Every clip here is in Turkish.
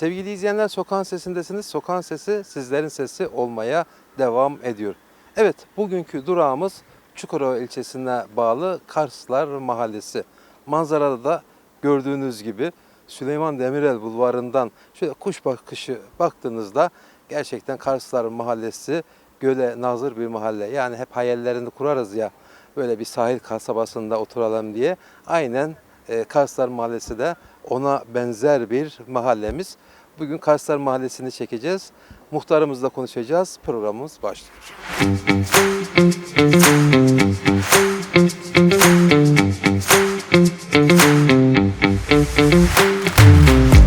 Sevgili izleyenler Sokağın Sesi'ndesiniz. Sokağın Sesi sizlerin sesi olmaya devam ediyor. Evet bugünkü durağımız Çukurova ilçesine bağlı Karslar Mahallesi. Manzarada da gördüğünüz gibi Süleyman Demirel Bulvarı'ndan şöyle kuş bakışı baktığınızda gerçekten Karslar Mahallesi göle nazır bir mahalle. Yani hep hayallerini kurarız ya böyle bir sahil kasabasında oturalım diye. Aynen e, Karslar Mahallesi de ona benzer bir mahallemiz. Bugün Karslar Mahallesi'ni çekeceğiz. Muhtarımızla konuşacağız. Programımız başlıyor. Evet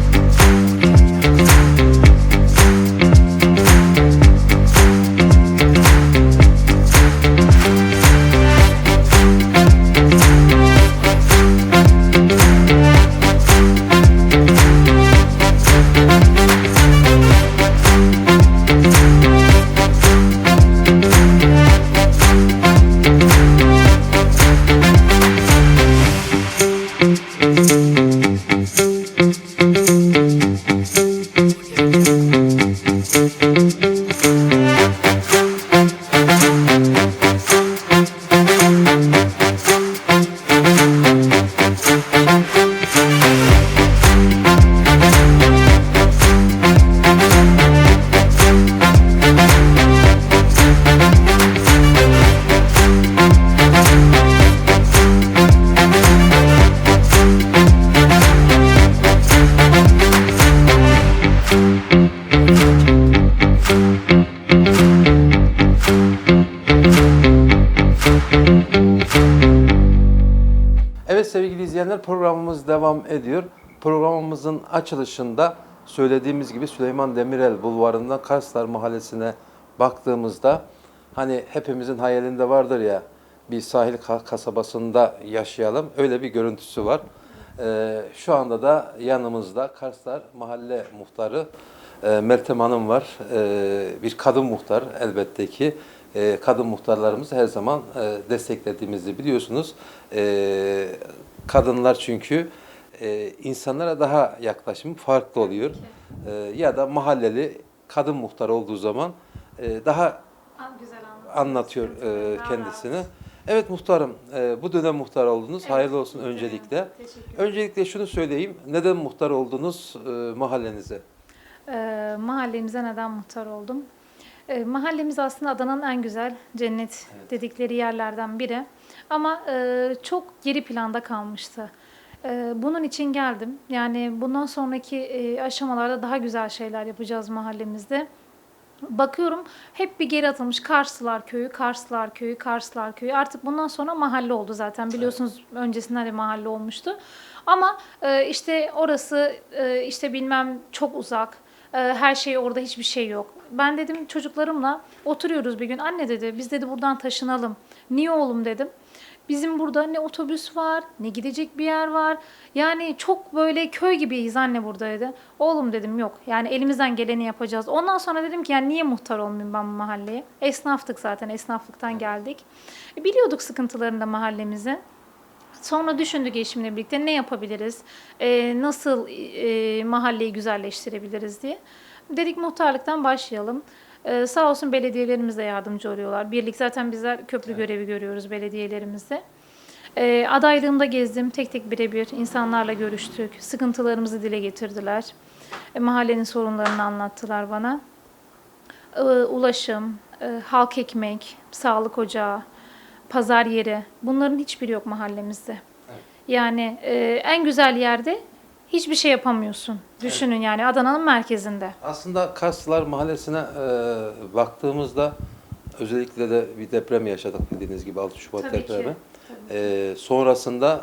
ediyor. Programımızın açılışında söylediğimiz gibi Süleyman Demirel Bulvarı'ndan Karslar Mahallesi'ne baktığımızda hani hepimizin hayalinde vardır ya bir sahil ka- kasabasında yaşayalım. Öyle bir görüntüsü var. Ee, şu anda da yanımızda Karslar Mahalle Muhtarı e, Meltem Hanım var. Ee, bir kadın muhtar elbette ki. Ee, kadın muhtarlarımızı her zaman e, desteklediğimizi biliyorsunuz. Ee, kadınlar çünkü e, insanlara daha yaklaşımı farklı oluyor. Ee, ya da mahalleli kadın muhtar olduğu zaman e, daha güzel anlatıyor e, kendisini. Evet muhtarım, e, bu dönem muhtar oldunuz. Evet. Hayırlı olsun öncelikle. Teşekkür Öncelikle şunu söyleyeyim. Neden muhtar oldunuz e, mahallenize? Ee, mahallemize neden muhtar oldum? Ee, mahallemiz aslında Adana'nın en güzel cennet dedikleri yerlerden biri. Ama e, çok geri planda kalmıştı. E, bunun için geldim. Yani bundan sonraki e, aşamalarda daha güzel şeyler yapacağız mahallemizde. Bakıyorum hep bir geri atılmış Karslılar köyü, Karslılar köyü, Karslılar köyü. Artık bundan sonra mahalle oldu zaten. Biliyorsunuz öncesinde de mahalle olmuştu. Ama e, işte orası e, işte bilmem çok uzak. Her şey orada hiçbir şey yok. Ben dedim çocuklarımla oturuyoruz bir gün. Anne dedi biz dedi buradan taşınalım. Niye oğlum dedim. Bizim burada ne otobüs var, ne gidecek bir yer var. Yani çok böyle köy gibiyiz anne burada dedi. Oğlum dedim yok. Yani elimizden geleni yapacağız. Ondan sonra dedim ki yani niye muhtar olmayayım ben bu mahalleye? Esnaftık zaten. Esnaflıktan geldik. E, Biliyorduk sıkıntılarını da mahallemizin. Sonra düşündük eşimle birlikte ne yapabiliriz, e, nasıl e, mahalleyi güzelleştirebiliriz diye. Dedik muhtarlıktan başlayalım. E, sağ olsun belediyelerimiz de yardımcı oluyorlar. Birlik zaten bizler köprü görevi görüyoruz belediyelerimizde. E, adaylığımda gezdim, tek tek birebir insanlarla görüştük, sıkıntılarımızı dile getirdiler. E, mahallenin sorunlarını anlattılar bana. E, ulaşım, e, halk ekmek, sağlık ocağı, pazar yeri bunların hiçbiri yok mahallemizde. Yani e, en güzel yerde hiçbir şey yapamıyorsun. Düşünün yani Adana'nın merkezinde. Aslında Karslılar Mahallesi'ne e, baktığımızda özellikle de bir deprem yaşadık bildiğiniz gibi 6 Şubat Tabii ki, depremi. E, sonrasında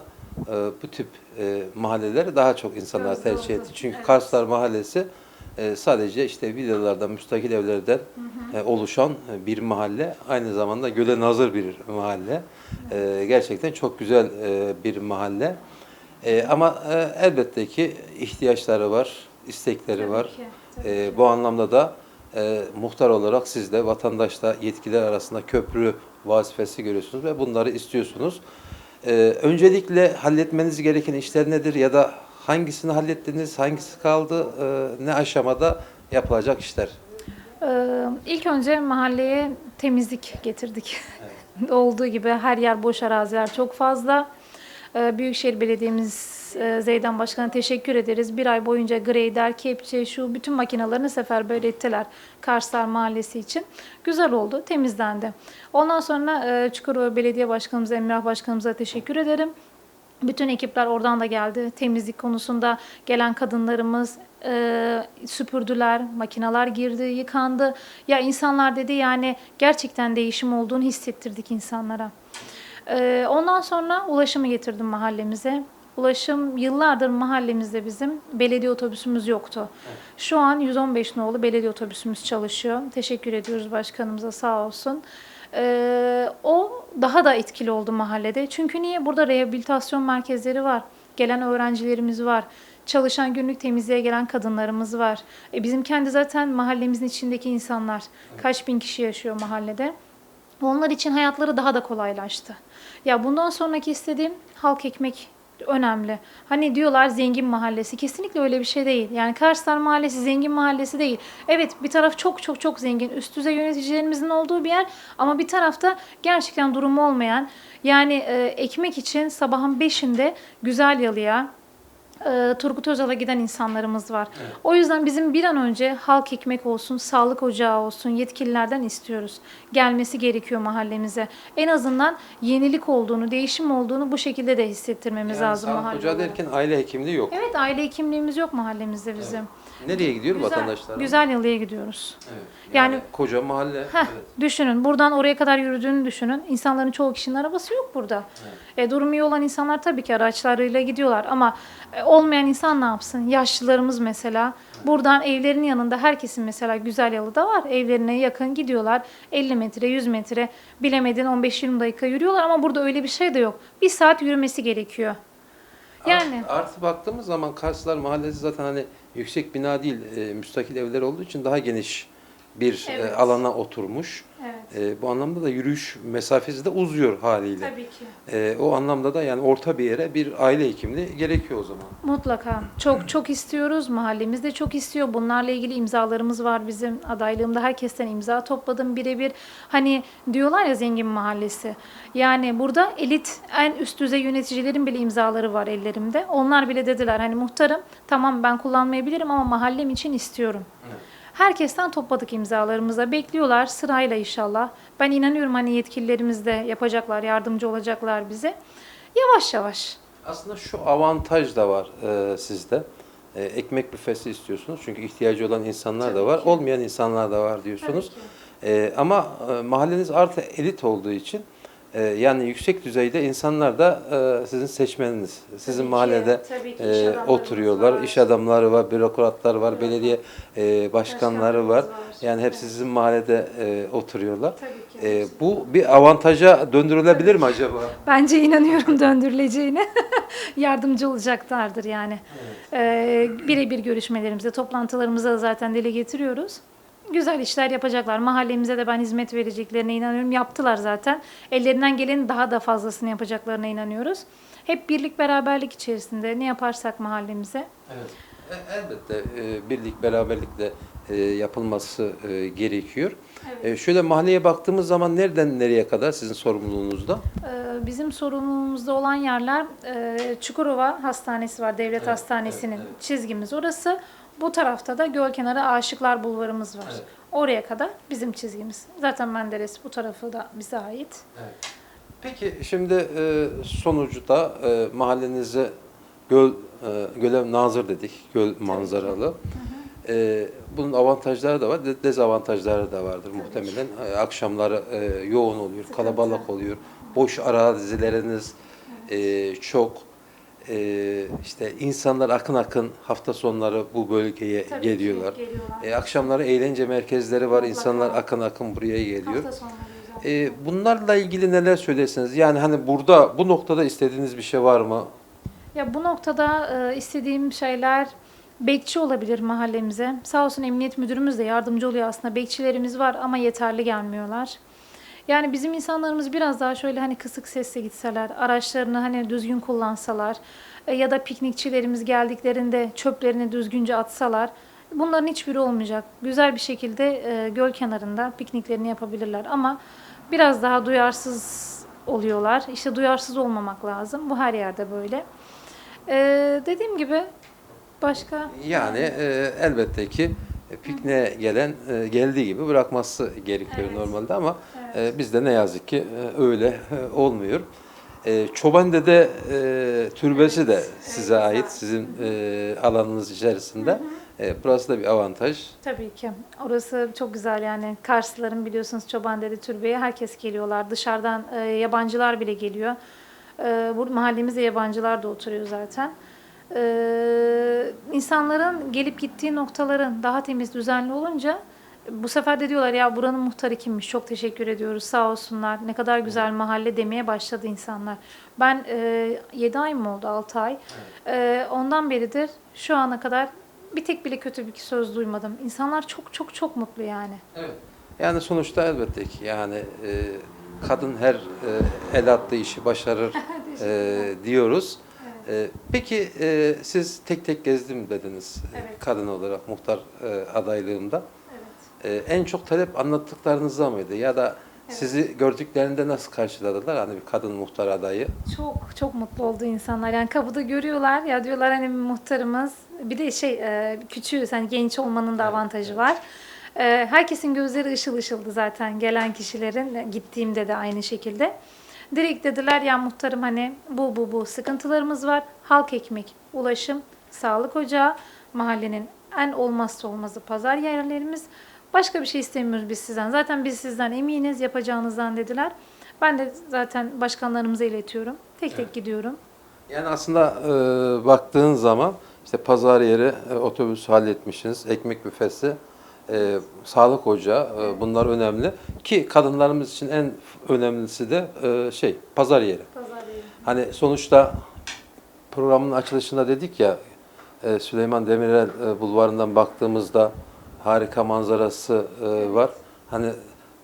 e, bu tip e, mahalleleri daha çok insanlar Gözde tercih oldu. etti. Çünkü Evet. Karslar Mahallesi e, sadece işte villalardan, müstakil evlerden e, oluşan bir mahalle. Aynı zamanda göle nazır bir mahalle. E, gerçekten çok güzel e, bir mahalle. E, ama e, elbette ki ihtiyaçları var, istekleri Tabii var. ki, tabii E, bu anlamda da e, muhtar olarak siz de vatandaşla yetkililer arasında köprü vazifesi görüyorsunuz ve bunları istiyorsunuz. E, öncelikle halletmeniz gereken işler nedir ya da Hangisini hallettiniz? Hangisi kaldı? E, ne aşamada yapılacak işler? Ee, ilk önce mahalleye temizlik getirdik. Olduğu gibi her yer boş araziler çok fazla. Ee, Büyükşehir Belediye'miz e, Zeydan Başkan'a teşekkür ederiz. Bir ay boyunca grader, kepçe, şu bütün makinalarını seferber ettiler Karslar Mahallesi için. Güzel oldu, temizlendi. Ondan sonra e, Çukurova Belediye Başkanımıza, Emrah Başkanımıza teşekkür ederim. Bütün ekipler oradan da geldi. Temizlik konusunda gelen kadınlarımız e, süpürdüler, makineler girdi, yıkandı. Ya insanlar dedi yani gerçekten değişim olduğunu hissettirdik insanlara. E, ondan sonra ulaşımı getirdim mahallemize. Ulaşım yıllardır mahallemizde bizim belediye otobüsümüz yoktu. Şu an 115 nolu belediye otobüsümüz çalışıyor. Teşekkür ediyoruz başkanımıza sağ olsun. Ee, o daha da etkili oldu mahallede. Çünkü niye? Burada rehabilitasyon merkezleri var. Gelen öğrencilerimiz var. Çalışan günlük temizliğe gelen kadınlarımız var. E bizim kendi zaten mahallemizin içindeki insanlar. Kaç bin kişi yaşıyor mahallede. Onlar için hayatları daha da kolaylaştı. Ya bundan sonraki istediğim halk ekmek önemli. Hani diyorlar zengin mahallesi. Kesinlikle öyle bir şey değil. Yani Karslar mahallesi zengin mahallesi değil. Evet bir taraf çok çok çok zengin. Üst düzey yöneticilerimizin olduğu bir yer. Ama bir tarafta gerçekten durumu olmayan. Yani e, ekmek için sabahın beşinde güzel yalıya, e, Turgut Özal'a giden insanlarımız var. O yüzden bizim bir an önce halk ekmek olsun, sağlık ocağı olsun yetkililerden istiyoruz. Gelmesi gerekiyor mahallemize. En azından yenilik olduğunu, değişim olduğunu bu şekilde de hissettirmemiz Yani lazım sağlık mahalle ocağı derken aile hekimliği yok. Evet aile hekimliğimiz yok mahallemizde bizim. Nereye gidiyor Güzel, vatandaşlar? güzel yalıya gidiyoruz. Evet. Yani- Yani, koca mahalle. Heh, evet. Düşünün buradan oraya kadar yürüdüğünü düşünün. İnsanların çoğu kişinin arabası yok burada. E, durumu iyi olan insanlar tabii ki araçlarıyla gidiyorlar ama e, olmayan insan ne yapsın? Yaşlılarımız mesela buradan evlerin yanında herkesin mesela güzel yalı da var. Evlerine yakın gidiyorlar. 50 metre, 100 metre bilemedin 15-20 dakika yürüyorlar ama burada öyle bir şey de yok. Bir saat yürümesi gerekiyor. Yani Art- Artı baktığımız zaman Karslar Mahallesi zaten hani yüksek bina değil, e, müstakil evler olduğu için daha geniş bir e, Evet. alana oturmuş. evet E, bu anlamda da yürüyüş mesafesi de uzuyor haliyle. tabii ki. E, o anlamda da yani orta bir yere bir aile hekimliği gerekiyor o zaman. Mutlaka. Çok çok istiyoruz. Mahallemiz de çok istiyor. Bunlarla ilgili imzalarımız var bizim. Adaylığımda herkesten imza topladım birebir. Hani diyorlar ya zengin mahallesi. Yani burada elit en üst düzey yöneticilerin bile imzaları var ellerimde. Onlar bile dediler hani muhtarım tamam ben kullanmayabilirim ama mahallem için istiyorum. Herkesten topladık imzalarımıza. Bekliyorlar sırayla inşallah. Ben inanıyorum hani yetkililerimiz de yapacaklar, yardımcı olacaklar bize. Yavaş yavaş. Aslında şu avantaj da var e, sizde. E, ekmek büfesi istiyorsunuz çünkü ihtiyacı olan insanlar da var, olmayan insanlar da var diyorsunuz. E, ama e, mahalleniz artı elit olduğu için e, yani yüksek düzeyde insanlar da e, sizin seçmeniniz. Sizin Tabii ki, mahallede tabii ki. e, oturuyorlar, var. iş adamları var, bürokratlar var, Bürokrat. belediye e, başkanları var. Var. Yani hepsi sizin mahallede e, oturuyorlar. Tabii ki. E, bu bir avantaja döndürülebilir mi acaba? Bence inanıyorum döndürüleceğine. Yardımcı olacaklardır yani. Ee, birebir görüşmelerimizde, toplantılarımızda da zaten dile getiriyoruz. Güzel işler yapacaklar. Mahallemize de ben hizmet vereceklerine inanıyorum. Yaptılar zaten. Ellerinden gelenin daha da fazlasını yapacaklarına inanıyoruz. Hep birlik beraberlik içerisinde ne yaparsak mahallemize. Evet. E- Elbette e, birlik beraberlikle e, yapılması e, gerekiyor. E, Şöyle mahalleye baktığımız zaman nereden nereye kadar sizin sorumluluğunuzda? Bizim sorumluluğumuzda olan yerler e, Çukurova Hastanesi var, devlet Evet, hastanesinin evet, evet. çizgimiz orası. Bu tarafta da Gölkenarı Aşıklar Bulvarımız var. Evet. Oraya kadar bizim çizgimiz. Zaten Menderes bu tarafı da bize ait. Peki şimdi e, sonucuda e, mahallenize göl e, göle nazır dedik, göl manzaralı. E, bunun avantajları da var, de- dezavantajları da vardır muhtemelen. E, akşamları e, yoğun oluyor, kalabalık oluyor. Boş arazileriniz e, çok. E, işte insanlar akın akın hafta sonları bu bölgeye Tabii ki geliyorlar. geliyorlar. E, akşamları eğlence merkezleri var, Mutlaka. insanlar akın akın buraya geliyor. E, bunlarla ilgili neler söylersiniz? Yani hani burada bu noktada istediğiniz bir şey var mı? Ya bu noktada e, istediğim şeyler bekçi olabilir mahallemize. Sağ olsun emniyet müdürümüz de yardımcı oluyor aslında. Bekçilerimiz var ama yeterli gelmiyorlar. Yani bizim insanlarımız biraz daha şöyle hani kısık sesle gitseler, araçlarını hani düzgün kullansalar e, ya da piknikçilerimiz geldiklerinde çöplerini düzgünce atsalar bunların hiçbiri olmayacak. Güzel bir şekilde e, göl kenarında pikniklerini yapabilirler ama biraz daha duyarsız oluyorlar. İşte duyarsız olmamak lazım. Bu her yerde böyle. E, dediğim gibi başka Yani e, elbette ki e, pikniğe gelen e, geldiği gibi bırakması gerekiyor Evet. normalde ama e, bizde ne yazık ki e, öyle e, olmuyor. E, Çobande'de e, türbesi de size Evet, ait, sizin e, alanınız içerisinde. E, burası da bir avantaj. Tabii ki. Orası çok güzel yani. Karslıların biliyorsunuz Çobandere'de türbeye herkes geliyorlar. Dışarıdan e, yabancılar bile geliyor. E, bu mahallemizde yabancılar da oturuyor zaten. E, insanların gelip gittiği noktaların daha temiz, düzenli olunca bu sefer de diyorlar ya buranın muhtarı kimmiş? Çok teşekkür ediyoruz. Sağ olsunlar. Ne kadar güzel mahalle demeye başladı insanlar. Ben e, 7 ay mı oldu? 6 ay. E, ondan beridir şu ana kadar bir tek bile kötü bir söz duymadım. İnsanlar çok çok çok mutlu yani. Evet. Yani sonuçta elbette ki yani e, kadın her e, el attığı işi başarır e, diyoruz. E, peki e, siz tek tek gezdim dediniz e, Evet. kadın olarak muhtar e, adaylığında. Evet. E, en çok talep anlattıklarınızda mıydı ya da sizi gördüklerinde nasıl karşıladılar hani bir kadın muhtar adayı? Çok çok mutlu oldu insanlar. Yani kapıda görüyorlar ya diyorlar hani muhtarımız. Bir de şey e, küçüğüz hani genç olmanın da avantajı var. E, herkesin gözleri ışıl ışıldı zaten gelen kişilerin. Gittiğimde de aynı şekilde. Direkt dediler ya muhtarım hani bu bu bu sıkıntılarımız var. Halk ekmek, ulaşım, sağlık ocağı, mahallenin en olmazsa olmazı pazar yerlerimiz. Başka bir şey istemiyoruz biz sizden. Zaten biz sizden eminiz yapacağınızdan dediler. Ben de zaten başkanlarımıza iletiyorum. Tek tek gidiyorum. Yani aslında e, baktığın zaman işte pazar yeri, e, otobüs halletmişsiniz, ekmek büfesi, e, sağlık ocağı e, bunlar önemli. Ki kadınlarımız için en önemlisi de e, şey pazar yeri. Pazar yeri. Hani sonuçta programın açılışında dedik ya e, Süleyman Demirel e, bulvarından baktığımızda harika manzarası e, var. Hani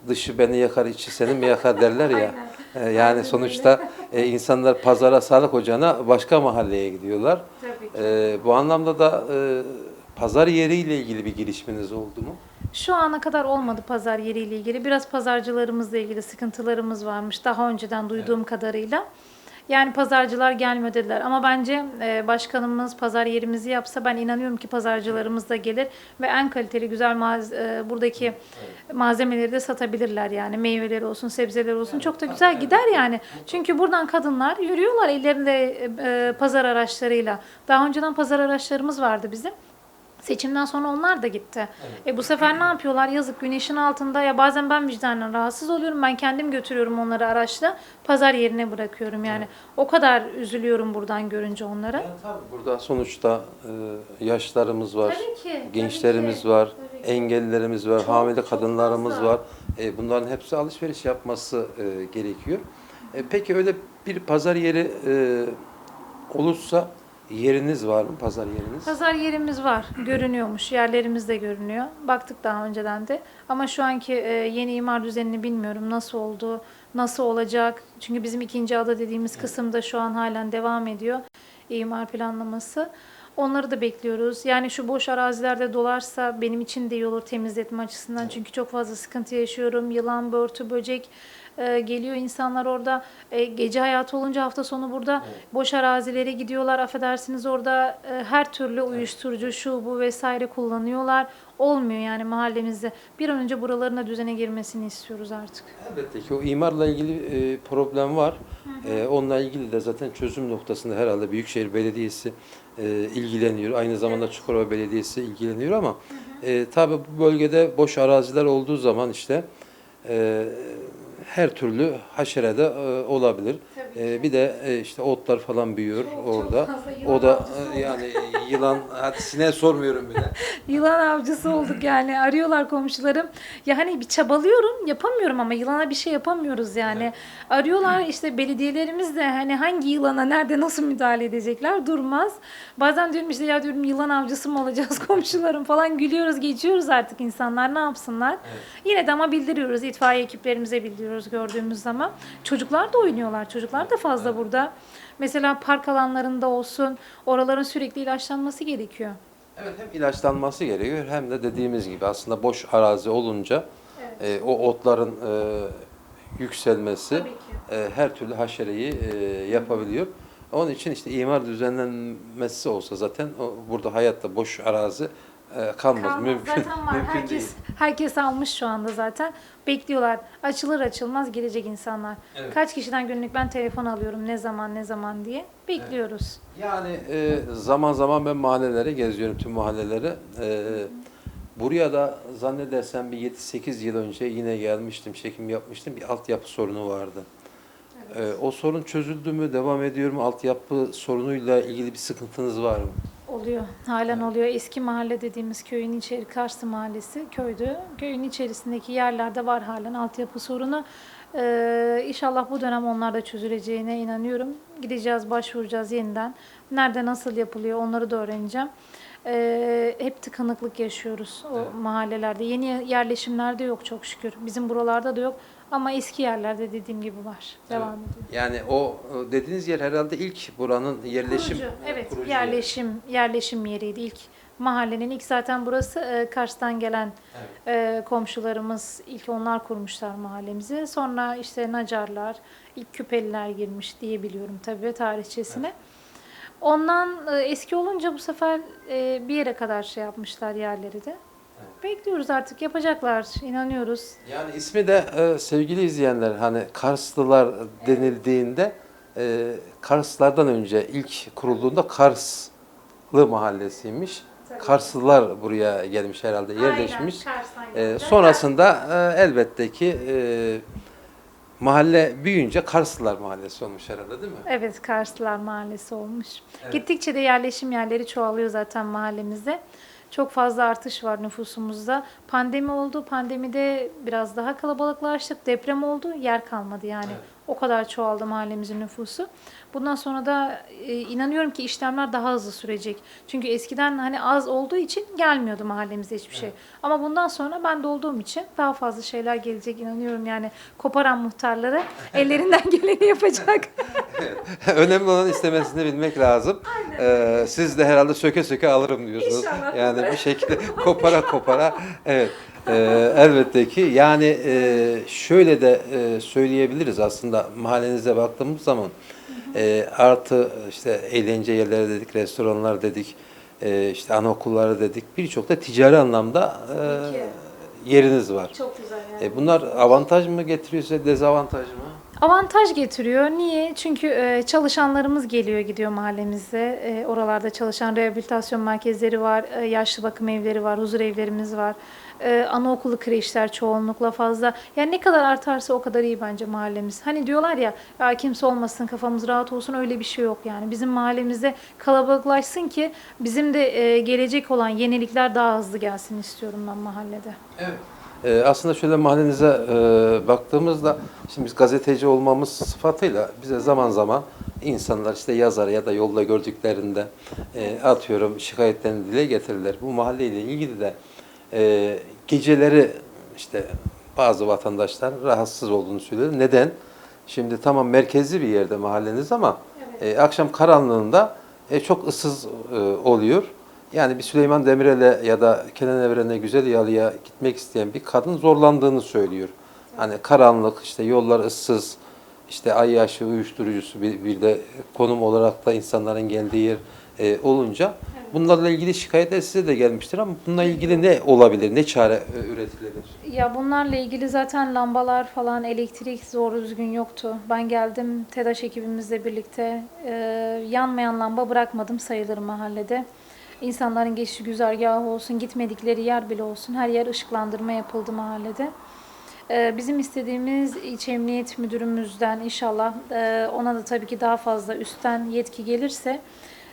dışı beni yakar içi seni mi yakar derler ya. E, yani sonuçta e, insanlar pazara sağlık ocağına başka mahalleye gidiyorlar. Tabii ki. E, bu anlamda da e, pazar yeriyle ilgili bir gelişmeniz oldu mu? Şu ana kadar olmadı pazar yeriyle ilgili. Biraz pazarcılarımızla ilgili sıkıntılarımız varmış daha önceden duyduğum kadarıyla. Yani pazarcılar gelmiyor dediler ama bence e, başkanımız pazar yerimizi yapsa ben inanıyorum ki pazarcılarımız da gelir ve en kaliteli güzel maz- e, buradaki malzemeleri de satabilirler yani meyveleri olsun sebzeleri olsun çok da güzel gider yani. Çünkü buradan kadınlar yürüyorlar ellerinde e, pazar araçlarıyla. Daha önceden pazar araçlarımız vardı bizim. Seçimden sonra onlar da gitti. E bu sefer ne yapıyorlar? Yazık güneşin altında ya bazen ben vicdanen rahatsız oluyorum. Ben kendim götürüyorum onları araçla. Pazar yerine bırakıyorum yani. O kadar üzülüyorum buradan görünce onlara. Yani tabii burada sonuçta e, yaşlarımız var, Tabii ki, tabii gençlerimiz ki, var, tabii ki. engellilerimiz var, Çok, hamile çok kadınlarımız fazla. var. E, bunların hepsi alışveriş yapması e, gerekiyor. E, peki öyle bir pazar yeri e, olursa yeriniz var mı pazar yeriniz? Pazar yerimiz var. Görünüyormuş. Yerlerimiz de görünüyor. Baktık daha önceden de. Ama şu anki e, yeni imar düzenini bilmiyorum. Nasıl oldu? Nasıl olacak? Çünkü bizim ikinci ada dediğimiz kısımda şu an halen devam ediyor. imar planlaması. Onları da bekliyoruz. Yani şu boş arazilerde dolarsa benim için de iyi olur temizletme açısından. Çünkü çok fazla sıkıntı yaşıyorum. Yılan, börtü, böcek e, geliyor insanlar orada. E, gece hayatı olunca hafta sonu burada boş arazilere gidiyorlar. Affedersiniz orada e, her türlü uyuşturucu, şu bu vesaire kullanıyorlar. Olmuyor yani mahallemizde. Bir an önce buralarına düzene girmesini istiyoruz artık. Elbette ki o imarla ilgili e, problem var. E, onunla ilgili de zaten çözüm noktasında herhalde Büyükşehir Belediyesi e, ilgileniyor. Aynı zamanda Çukurova Belediyesi ilgileniyor ama e, tabii bu bölgede boş araziler olduğu zaman işte e, her türlü haşere de e, olabilir. E, bir de e, işte otlar falan büyüyor orada. o da e, yani yılan, hadi sineğe sormuyorum bile. Yılan avcısı olduk yani. Arıyorlar komşularım. Ya hani bir çabalıyorum, yapamıyorum ama yılana bir şey yapamıyoruz yani. Arıyorlar işte belediyelerimiz de hani hangi yılana nerede nasıl müdahale edecekler durmaz. Bazen diyorum işte ya diyorum yılan avcısı mı olacağız komşularım falan gülüyoruz, geçiyoruz artık insanlar ne yapsınlar. Yine de ama bildiriyoruz. itfaiye ekiplerimize bildiriyoruz gördüğümüz zaman. Çocuklar da oynuyorlar. Çocuklar da fazla burada. Mesela park alanlarında olsun oraların sürekli ilaçlanması gerekiyor. Evet hem ilaçlanması gerekiyor hem de dediğimiz gibi aslında boş arazi olunca e, o otların e, yükselmesi e, her türlü haşereyi e, yapabiliyor. Onun için işte imar düzenlenmesi olsa zaten o, burada hayatta boş arazi e, kalmaz. Kalmaz. Mümkün, zaten var. mümkün herkes, değil. herkes almış şu anda zaten. Bekliyorlar. Açılır açılmaz gelecek insanlar. Evet. Kaç kişiden günlük ben telefon alıyorum ne zaman ne zaman diye. Bekliyoruz. Yani e, zaman zaman ben mahallelere geziyorum, tüm mahallelere. E, buraya da zannedersem bir 7-8 yıl önce yine gelmiştim, çekim yapmıştım. Bir altyapı sorunu vardı. E, o sorun çözüldü mü, devam ediyor mu? Altyapı sorunuyla ilgili bir sıkıntınız var mı? Oluyor. Halen oluyor. Eski mahalle dediğimiz köyün içeri Karslı mahallesi köydü. Köyün içerisindeki yerlerde var halen altyapı sorunu. Ee, inşallah bu dönem onlar da çözüleceğine inanıyorum. Gideceğiz, başvuracağız yeniden. Nerede nasıl yapılıyor onları da öğreneceğim. Ee, hep tıkanıklık yaşıyoruz o mahallelerde. Yeni yerleşimlerde yok çok şükür. Bizim buralarda da yok. Ama eski yerlerde dediğim gibi var. Devam ediyor. Yani o dediğiniz yer herhalde ilk buranın yerleşim Kurucu, evet, kurucu yeri. yerleşim yerleşim yeriydi ilk mahallenin ilk zaten burası e, Kars'tan gelen Evet. e, komşularımız ilk onlar kurmuşlar mahallemizi. Sonra işte Nacarlar, ilk Küpeliler girmiş diye biliyorum tabii tarihçesine. Ondan e, eski olunca bu sefer e, bir yere kadar şey yapmışlar yerleri de. Bekliyoruz artık yapacaklar inanıyoruz. Yani ismi de e, sevgili izleyenler hani Karslılar denildiğinde e, Karslardan önce ilk kurulduğunda Karslı mahallesiymiş. Tabii. Karslılar buraya gelmiş herhalde yerleşmiş. Kars'tan E, geldiler. sonrasında e, elbette ki e, mahalle büyüyünce Karslılar mahallesi olmuş herhalde değil mi? Evet, Karslılar Mahallesi olmuş. Evet. Gittikçe de yerleşim yerleri çoğalıyor zaten mahallemizde. Çok fazla artış var nüfusumuzda. Pandemi oldu. Pandemide biraz daha kalabalıklaştık. Deprem oldu. Yer kalmadı yani. Evet. O kadar çoğaldı mahallemizin nüfusu. Bundan sonra da e, inanıyorum ki işlemler daha hızlı sürecek. Çünkü eskiden hani az olduğu için gelmiyordu mahallemize hiçbir şey. Ama bundan sonra ben de olduğum için daha fazla şeyler gelecek inanıyorum. Yani koparan muhtarları ellerinden geleni yapacak. Önemli olan istemesini bilmek lazım. Ee, siz de herhalde söke söke alırım diyorsunuz. İnşallah. Yani bir şekilde kopara kopara. Evet. Ee, elbette ki yani e, şöyle de e, söyleyebiliriz aslında mahallenize baktığımız zaman e, artı işte eğlence yerleri dedik, restoranlar dedik, e, işte anaokulları dedik birçok da ticari anlamda e, yeriniz var. Çok güzel yani. E, bunlar avantaj mı getiriyor size dezavantaj mı? Avantaj getiriyor. Niye? Çünkü e, çalışanlarımız geliyor gidiyor mahallemizde. E, oralarda çalışan rehabilitasyon merkezleri var, e, yaşlı bakım evleri var, huzur evlerimiz var. Anaokulu kreşler çoğunlukla fazla. Yani ne kadar artarsa o kadar iyi bence mahallemiz. Hani diyorlar ya, ya kimse olmasın kafamız rahat olsun öyle bir şey yok yani. Bizim mahallemizde kalabalıklaşsın ki bizim de gelecek olan yenilikler daha hızlı gelsin istiyorum ben mahallede. Evet. Ee, aslında şöyle mahallenize e, baktığımızda şimdi biz gazeteci olmamız sıfatıyla bize zaman zaman insanlar işte yazar ya da yolda gördüklerinde e, atıyorum şikayetlerini dile getirirler. Bu mahalleyle ilgili de e, geceleri işte bazı vatandaşlar rahatsız olduğunu söylüyor. Neden? Şimdi tamam merkezli bir yerde mahalleniz ama e, akşam karanlığında e, çok ıssız e, oluyor. Yani bir Süleyman Demirel'e ya da Kenan Evren'e Güzel Yalı'ya gitmek isteyen bir kadın zorlandığını söylüyor. Hani karanlık, işte yollar ıssız, işte ay yaşı, uyuşturucusu bir, bir de konum olarak da insanların geldiği yer e, olunca bunlarla ilgili şikayetler size de gelmiştir ama bununla ilgili ne olabilir, ne çare e, üretilebilir? Ya bunlarla ilgili zaten lambalar falan elektrik zor düzgün yoktu. Ben geldim TEDAŞ ekibimizle birlikte e, yanmayan lamba bırakmadım sayılır mahallede. İnsanların geçiş güzergahı olsun, gitmedikleri yer bile olsun her yer ışıklandırma yapıldı mahallede. E, bizim istediğimiz İç Emniyet Müdürümüzden inşallah e, ona da tabii ki daha fazla üstten yetki gelirse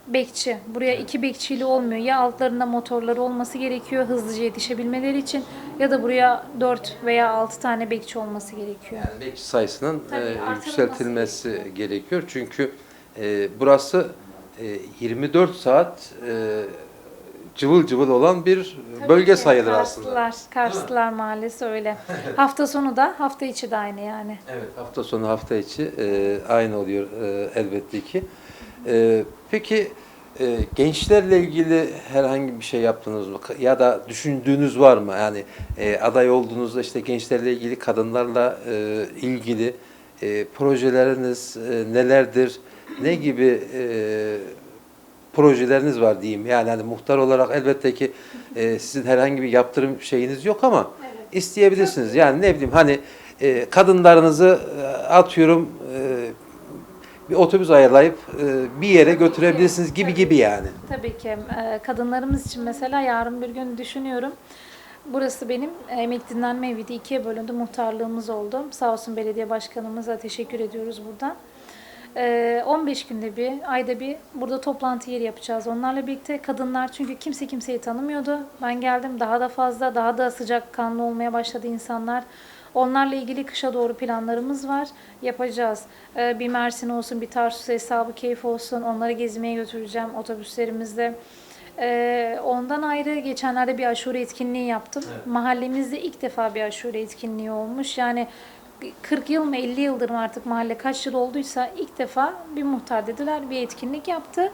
bekçi. Buraya iki bekçili olmuyor. Ya altlarında motorları olması gerekiyor hızlıca yetişebilmeleri için ya da buraya 4 veya 6 tane bekçi olması gerekiyor. Yani bekçi sayısının e, yükseltilmesi gerekiyor. Çünkü e, burası 24 saat e, cıvıl cıvıl olan bir Tabii bölge ki, sayılır aslında. Karslılar, Karslılar Mahallesi öyle. hafta sonu da hafta içi de aynı yani. Evet, hafta sonu hafta içi e, aynı oluyor e, elbette ki. E, peki e, gençlerle ilgili herhangi bir şey yaptınız mı? Ya da düşündüğünüz var mı? Yani e, aday olduğunuzda işte gençlerle ilgili, kadınlarla e, ilgili e, projeleriniz e, nelerdir? Ne gibi e, projeleriniz var diyeyim. Yani hani muhtar olarak elbette ki e, sizin herhangi bir yaptırım şeyiniz yok ama Evet. isteyebilirsiniz. Yani ne bileyim hani e, kadınlarınızı e, atıyorum e, bir otobüs ayarlayıp e, bir yere götürebilirsiniz gibi gibi yani. Tabii ki. Ee, Kadınlarımız için mesela yarın bir gün düşünüyorum. Burası benim emek dinlenme eviydi. ikiye bölündü. Muhtarlığımız oldu. Sağ olsun belediye başkanımıza teşekkür ediyoruz buradan. Ee, 15 günde bir, ayda bir burada toplantı yeri yapacağız. Onlarla birlikte kadınlar çünkü kimse kimseyi tanımıyordu. Ben geldim daha da fazla, daha da sıcak kanlı olmaya başladı insanlar. Onlarla ilgili kışa doğru planlarımız var. Yapacağız. Ee, bir Mersin olsun, bir Tarsus hesabı keyif olsun. Onları gezmeye götüreceğim otobüslerimizde. Ee, ondan ayrı geçenlerde bir aşure etkinliği yaptım. Mahallemizde ilk defa bir aşure etkinliği olmuş. Yani 40 yıl mı 50 yıldır mı artık mahalle kaç yıl olduysa ilk defa bir muhtar dediler bir etkinlik yaptı.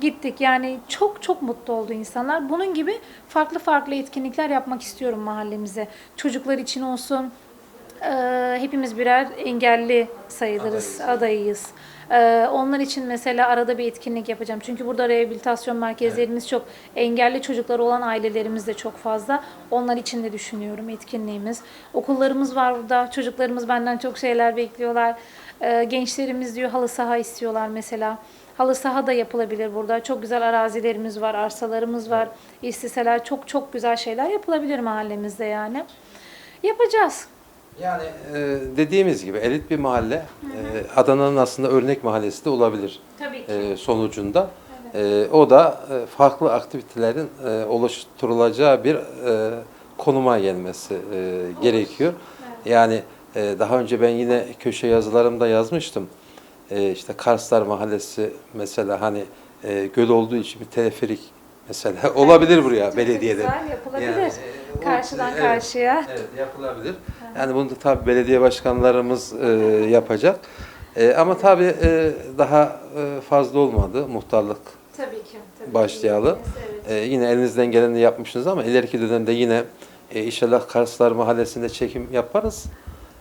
Gittik yani çok çok mutlu oldu insanlar. Bunun gibi farklı farklı etkinlikler yapmak istiyorum mahallemize. Çocuklar için olsun, hepimiz birer engelli sayılırız, adayıyız. Ee, onlar için mesela arada bir etkinlik yapacağım. Çünkü burada rehabilitasyon merkezlerimiz çok. Engelli çocukları olan ailelerimiz de çok fazla. Onlar için de düşünüyorum etkinliğimiz. Okullarımız var burada. Çocuklarımız benden çok şeyler bekliyorlar. Ee, gençlerimiz diyor halı saha istiyorlar mesela. Halı saha da yapılabilir burada. Çok güzel arazilerimiz var, arsalarımız var. İsteseler çok çok güzel şeyler yapılabilir mahallemizde yani. Yapacağız. Yani e, dediğimiz gibi elit bir mahalle. E, Adana'nın aslında örnek mahallesi de olabilir Tabii ki. e, sonucunda. E, o da e, farklı aktivitelerin e, oluşturulacağı bir e, konuma gelmesi e, gerekiyor. Yani e, daha önce ben yine köşe yazılarımda yazmıştım. E, işte Karslar Mahallesi mesela hani e, göl olduğu için bir teleferik mesela olabilir buraya belediyede. Güzel yapılabilir. Yani, e, o- Karşıdan evet. karşıya. Evet yapılabilir. Yani bunu da tabii belediye başkanlarımız e, yapacak. E, ama tabii e, daha e, fazla olmadı muhtarlık Tabii ki. Tabii başlayalı. Evet. E, yine elinizden geleni yapmışsınız ama ileriki dönemde yine e, inşallah Karslar Mahallesi'nde çekim yaparız.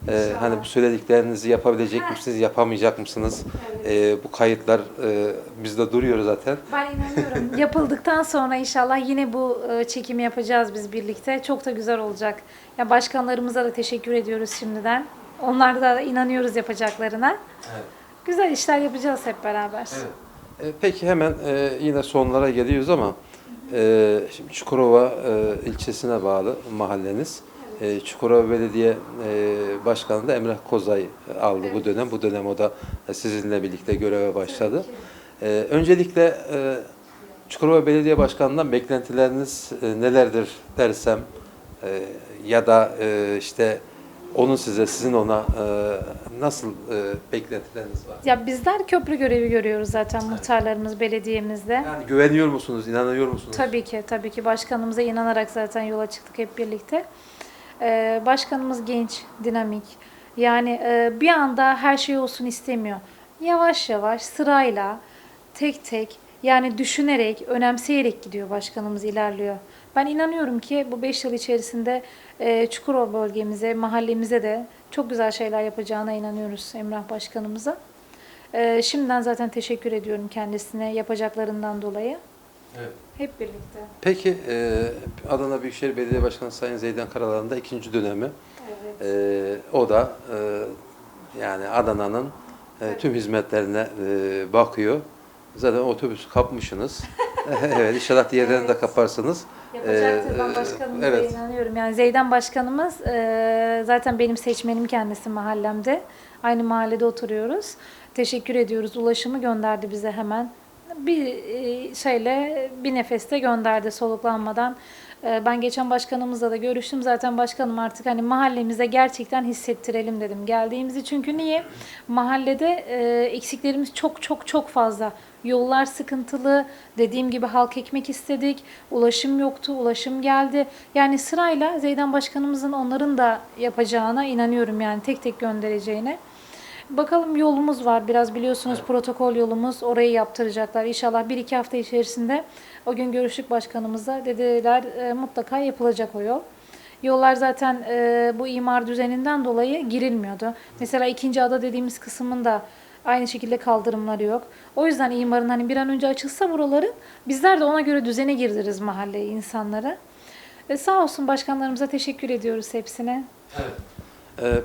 E, İnşallah. hani bu söylediklerinizi yapabilecek misiniz, yapamayacak mısınız? E, bu kayıtlar e, bizde duruyor zaten. Ben inanıyorum. Yapıldıktan sonra inşallah yine bu e, çekimi yapacağız biz birlikte. Çok da güzel olacak. Ya başkanlarımıza da teşekkür ediyoruz şimdiden. Onlar da inanıyoruz yapacaklarına. Evet. Güzel işler yapacağız hep beraber. E, Peki hemen e, yine sonlara geliyoruz ama e, şimdi Çukurova e, ilçesine bağlı mahalleniz. E, Çukurova Belediye e, Başkanı da Emrah Kozay aldı bu dönem. Bu dönem o da sizinle birlikte göreve başladı. E, öncelikle e, Çukurova Belediye Başkanı'ndan beklentileriniz e, nelerdir dersem e, ya da e, işte onun size, sizin ona e, nasıl e, beklentileriniz var? Ya bizler köprü görevi görüyoruz zaten muhtarlarımız belediyemizde. Yani güveniyor musunuz, inanıyor musunuz? Tabii ki, tabii ki başkanımıza inanarak zaten yola çıktık hep birlikte. Ee, başkanımız genç, dinamik. Yani e, bir anda her şey olsun istemiyor. Yavaş yavaş, sırayla, tek tek, yani düşünerek, önemseyerek gidiyor başkanımız ilerliyor. Ben inanıyorum ki bu 5 yıl içerisinde e, Çukurova bölgemize, mahallemize de çok güzel şeyler yapacağına inanıyoruz Emrah Başkanımıza. E, şimdiden zaten teşekkür ediyorum kendisine yapacaklarından dolayı. Evet. Hep birlikte. Peki e, Adana Büyükşehir Belediye Başkanı Sayın Zeydan Karalar'ın da ikinci dönemi. Evet. E, o da e, yani Adana'nın e, tüm hizmetlerine e, bakıyor. Zaten otobüs kapmışsınız. evet inşallah diğerlerini de Evet. kaparsınız. Yapacaktır. Ee, Ben başkanımıza evet. inanıyorum. Yani Zeydan başkanımız e, zaten benim seçmenim kendisi mahallemde. Aynı mahallede oturuyoruz. Teşekkür ediyoruz. Ulaşımı gönderdi bize hemen. Bir e, şeyle bir nefeste gönderdi soluklanmadan. E, Ben geçen başkanımızla da görüştüm. Zaten başkanım artık hani mahallemize gerçekten hissettirelim dedim geldiğimizi. Çünkü niye? Mahallede e, eksiklerimiz çok çok çok fazla. Yollar sıkıntılı. Dediğim gibi halk ekmek istedik. Ulaşım yoktu. Ulaşım geldi. Yani sırayla Zeydan başkanımızın onların da yapacağına inanıyorum yani tek tek göndereceğine. Bakalım yolumuz var. Biraz biliyorsunuz protokol yolumuz. Orayı yaptıracaklar. İnşallah bir iki hafta içerisinde o gün görüştük başkanımızla. Dediler e, mutlaka yapılacak o yol. Yollar zaten e, bu imar düzeninden dolayı girilmiyordu. Mesela ikinci ada dediğimiz kısmın da aynı şekilde kaldırımları yok. O yüzden imarın hani bir an önce açılsa buraları bizler de ona göre düzene girdiririz mahalleyi insanlara. E, sağ olsun başkanlarımıza teşekkür ediyoruz hepsine. Ee,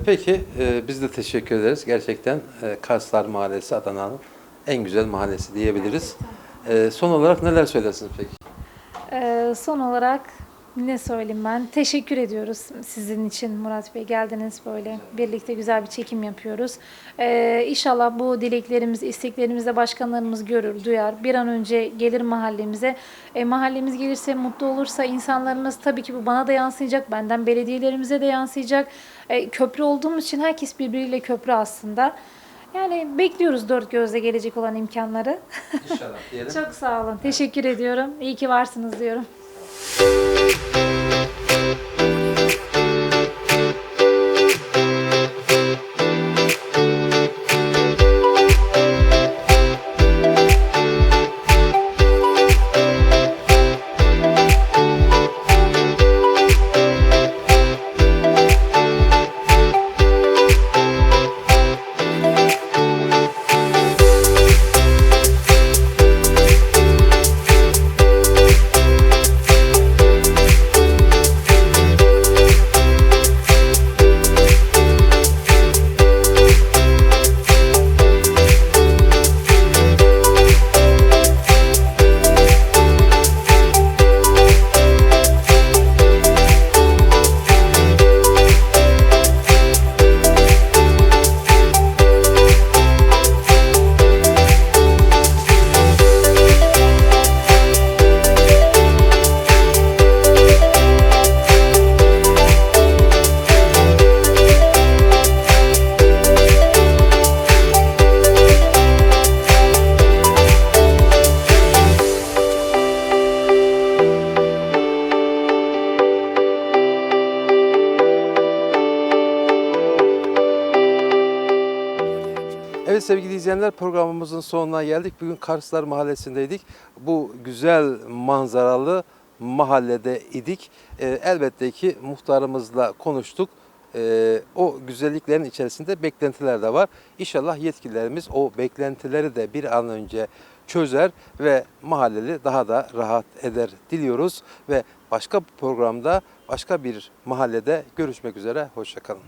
peki e, biz de teşekkür ederiz. Gerçekten e, Karslar Mahallesi Adana'nın en güzel mahallesi diyebiliriz. Ee, son olarak neler söylersiniz peki? Ee, son olarak ne söyleyeyim ben? Teşekkür ediyoruz sizin için Murat Bey. Geldiniz böyle birlikte güzel bir çekim yapıyoruz. Ee, inşallah bu dileklerimizi, isteklerimizi de başkanlarımız görür, duyar. Bir an önce gelir mahallemize. E, mahallemiz gelirse, mutlu olursa insanlarımız tabii ki bu bana da yansıyacak, benden belediyelerimize de yansıyacak. E, köprü olduğumuz için herkes birbiriyle köprü aslında. Yani bekliyoruz dört gözle gelecek olan imkanları. İnşallah diyelim. Çok sağ olun. Teşekkür ediyorum. İyi ki varsınız diyorum. Evet sevgili izleyenler programımızın sonuna geldik. Bugün Karslar Mahallesi'ndeydik. Bu güzel manzaralı mahallede idik. Ee, elbette ki muhtarımızla konuştuk. Ee, o güzelliklerin içerisinde beklentiler de var. İnşallah yetkililerimiz o beklentileri de bir an önce çözer ve mahalleli daha da rahat eder diliyoruz. Ve başka bir programda başka bir mahallede görüşmek üzere. Hoşçakalın.